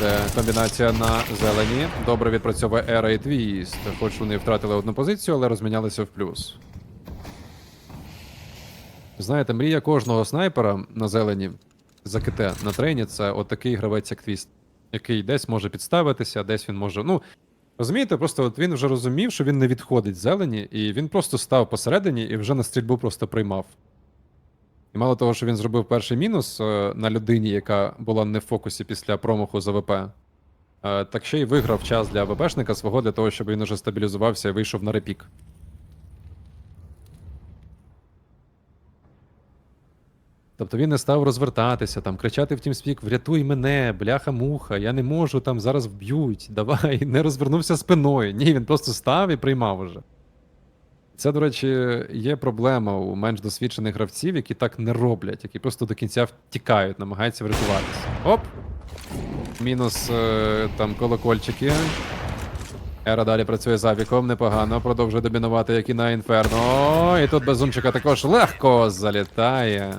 йде комбінація на зелені. Добре відпрацьовує Ера і Твіст. Хоч вони втратили одну позицію, але розмінялися в плюс. Знаєте, мрія кожного снайпера на зелені за КТ на трейні це отакий гравець, як Твіст, який десь може підставитися, десь він може. Ну, розумієте, просто от він вже розумів, що він не відходить зелені, і він просто став посередині і вже на стрільбу просто приймав. І мало того, що він зробив перший мінус е, на людині, яка була не в фокусі після промаху за ВП, е, так ще й виграв час для ВПшника свого для того, щоб він уже стабілізувався і вийшов на репік. Тобто він не став розвертатися, там, кричати в TeamSpeak врятуй мене, бляха-муха, я не можу, там зараз вб'ють, давай, не розвернувся спиною. Ні, він просто став і приймав уже. Це, до речі, є проблема у менш досвідчених гравців, які так не роблять, які просто до кінця втікають, намагаються врятуватися. Оп! Мінус е, там колокольчики. Ера далі працює за віком, непогано, продовжує домінувати, як і на інферно. І тут безумчика також легко залітає.